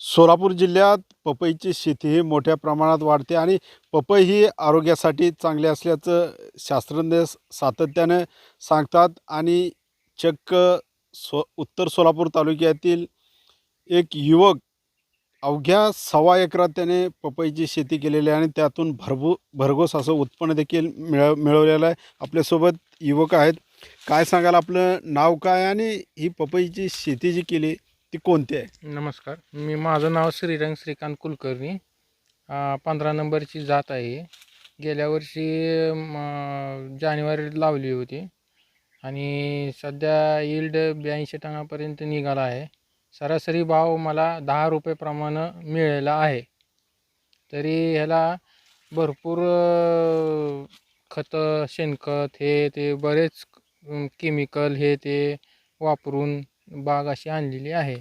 सोलापूर जिल्ह्यात पपईची शेती ही मोठ्या प्रमाणात वाढते आणि पपई ही आरोग्यासाठी चांगली असल्याचं शास्त्रज्ञ सातत्यानं सांगतात आणि चक्क सो उत्तर सोलापूर तालुक्यातील एक युवक अवघ्या सव्वा एकरात त्याने पपईची शेती केलेली आहे आणि त्यातून भरभू भरघोस असं उत्पन्न देखील मिळ मिळवलेलं आहे. आपल्यासोबत युवक आहेत. काय सांगाल? आपलं नाव काय? आणि ही पपईची शेती जी केली ती कोणती आहे? नमस्कार. मी माझं नाव श्रीरंग श्रीकांत कुलकर्णी. अं, पंधरा नंबरची जात आहे. गेल्या वर्षी म, जानेवारीत लावली होती. आणि सध्या यील्ड ब्याऐंशी टनापर्यंत निघाला आहे. सरासरी भाव मला दहा रुपयेप्रमाणे मिळाला आहे. तरी ह्याला भरपूर अं, खतं शेणखत हे ते बरेच केमिकल हे ते वापरून बाग अशी आणलेली आहे.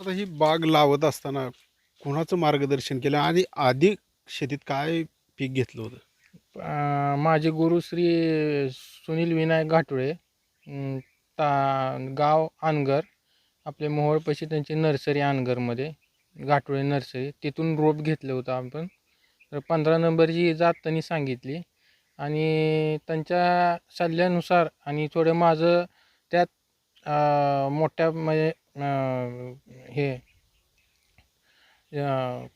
आता ही बाग लावत असताना कोणाचं मार्गदर्शन केलं आणि आधी शेतीत काय पीक घेतलं होतं? अं, माझे गुरु श्री सुनील विनायक घाटुळे अं, ता गाव आनगर आपले मोहोळपाशी त्यांची नर्सरी आनगरमध्ये घाटुळे नर्सरी. तिथून रोप घेतलं होतं आपण. तर पंधरा नंबरची जात त्यांनी सांगितली आणि त्यांच्या सल्ल्यानुसार आणि थोडं माझं त्यात मोठ्या म्हणजे हे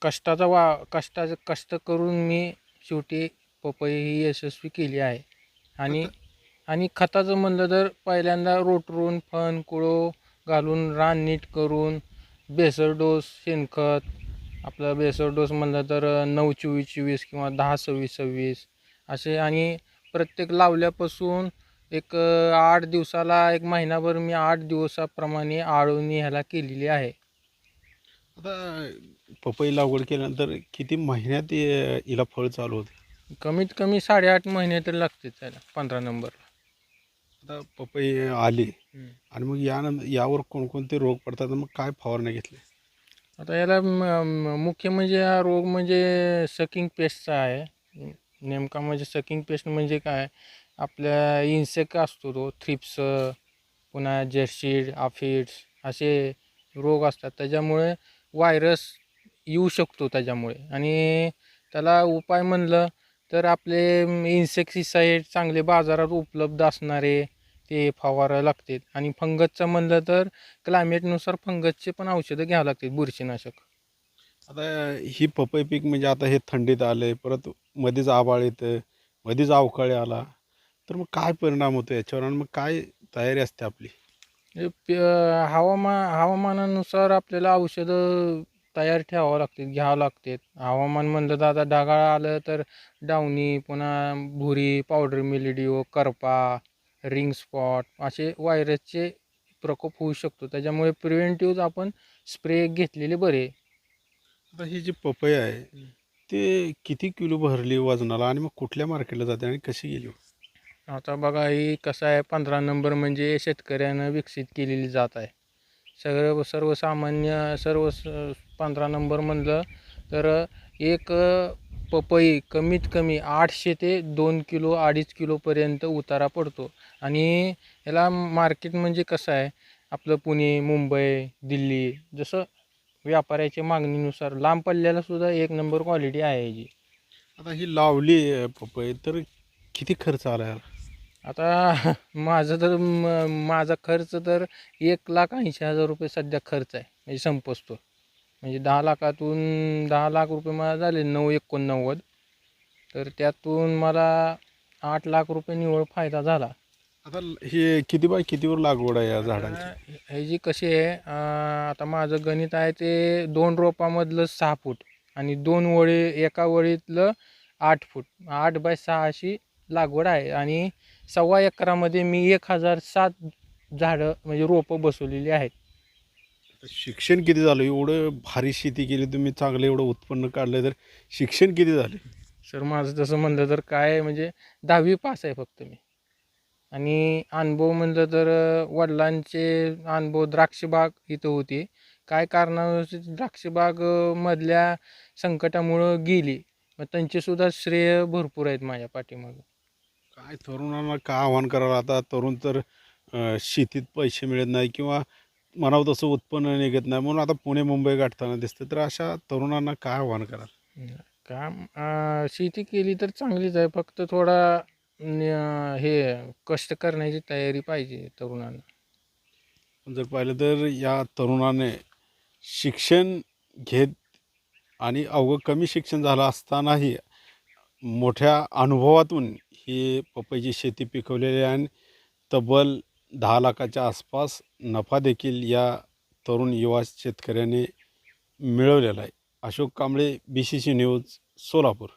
कष्टाचा वा कष्टाचं कष्ट करून मी शेवटी पपई ही यशस्वी केली आहे. आणि आणि खताचं म्हणलं तर पहिल्यांदा रोटरून फन कुळो घालून रान नीट करून बेसर डोस शेणखत आपलं बेसर डोस म्हणलं तर नऊ चोवीस चोवीस किंवा दहा सव्वीस सव्वीस असे आणि प्रत्येक लावल्यापासून एक आठ दिवसाला एक महिनाभर मी आठ दिवसाप्रमाणे आळवणी ह्याला केलेली आहे. आता पपई लागवड केल्यानंतर किती महिन्यात हिला फळ चालू होतं? कमीत कमी साडेआठ महिने तर लागते त्याला पंधरा नंबरला. आता पपई आली हम्म. आणि मग यानंतर यावर कोणकोणते रोग पडतात मग काय फवारण्या घेतल्या? आता याला म- म- मुख्य म्हणजे हा रोग म्हणजे सकिंग पेस्टचा आहे. नेमका म्हणजे सकिंग पेस्ट म्हणजे काय? आपल्या इन्सेक असतो तो थ्रिप्स पुन्हा जर्शीड आफिड्स असे रोग असतात. त्याच्यामुळे व्हायरस येऊ शकतो त्याच्यामुळे. आणि त्याला उपाय म्हणलं तर आपले इन्सेक्टिसाईड चांगले बाजारात उपलब्ध असणारे ते फवारावं लागतात आणि फंगसचं म्हणलं तर क्लायमेटनुसार फंगसचे पण औषधं घ्यावं लागतात बुरशीनाशक. आता ही पपई पीक म्हणजे आता हे थंडीत आले परत मध्येच आबाळ येतं मध्येच अवकाळी आला. तर मग काय परिणाम होतो याच्यावर आणि मग काय तयारी असते आपली? हवामान हवामानानुसार आपल्याला औषधं तयार ठेवावं लागतात घ्यावं लागतात हवामान म्हणलं तर आता ढगाळ आलं तर डावणी पुन्हा भुरी पावडर मिलिडिओ करपा रिंग स्पॉट असे व्हायरसचे प्रकोप होऊ शकतो. त्याच्यामुळे प्रिव्हेंटिव्ह आपण स्प्रे घेतलेले बरे. आता ही जी पपई आहे ते किती किलो भरली वजनाला आणि मग कुठल्या मार्केटला जाते आणि कशी गेली? आता बघा ही कसं आहे पंधरा नंबर म्हणजे शेतकऱ्यानं विकसित केलेली जात आहे. सगळं सर्वसामान्य सर्व स- पंधरा नंबर म्हणलं तर एक पपई कमीत कमी आठशे ते दोन किलो अडीच किलोपर्यंत उतारा पडतो. आणि याला मार्केट म्हणजे कसं आहे आपलं पुणे मुंबई दिल्ली जसं व्यापाऱ्याच्या मागणीनुसार लांब पल्ल्याला सुद्धा एक नंबर क्वालिटी आहे याची आता ही लावली पपई तर किती खर्च आला याला? आता माझं तर माझा खर्च तर एक लाख ऐंशी हजार रुपये सध्या खर्च आहे. म्हणजे संपसतो म्हणजे दहा लाखातून दहा लाख रुपये मला झाले नऊ एकोणनव्वद. तर त्यातून मला आठ लाख रुपये निव्वळ फायदा झाला. आता हे किती बाय कितीवर लागवड आहे या झाडांची? हे जी कशी आहे आता माझं गणित आहे ते दोन रोपामधलं सहा फूट आणि दोन वळी एका वळीतलं आठ फूट. आठ बाय सहा अशी लागवड आहे. आणि सव्वा एकरामध्ये मी एक हजार सात झाडं म्हणजे रोपं बसवलेली आहेत. शिक्षण किती झालं? एवढं भारी शेती केली तुम्ही चांगलं एवढं उत्पन्न काढलं तर शिक्षण किती झाले? सर माझं तसं म्हणलं तर काय म्हणजे दहावी पास आहे फक्त मी. आणि अनुभव म्हणलं तर वडिलांचे अनुभव द्राक्षबाग इथं होती. काय कारणावर द्राक्षबाग अं, मधल्या संकटामुळं गेली? मग त्यांचे सुद्धा श्रेय भरपूर आहेत माझ्या पाठीमागं. काय तरुणांना काय आव्हान करावं आता? तरुण तर शेतीत पैसे मिळत नाही किंवा म्हणावं तसं उत्पन्न निघत नाही. म्हणून आता पुणे मुंबई गाठताना दिसतं. तर अशा तरुणांना काय आव्हान कराल? काम शेती केली तर चांगलीच आहे. फक्त थोडा हे कष्ट करण्याची तयारी पाहिजे तरुणांना. जर पाहिलं तर या तरुणाने शिक्षण घेत आणि अवघं कमी शिक्षण झालं असतानाही मोठ्या अनुभवातून ही पपईची शेती पिकवलेली आहे आणि तब्बल दहा लाखाच्या आसपास नफा देखील या तरुण युवा शेतकऱ्याने मिळवलेला आहे. Ashok Kamble B C C news Solapur.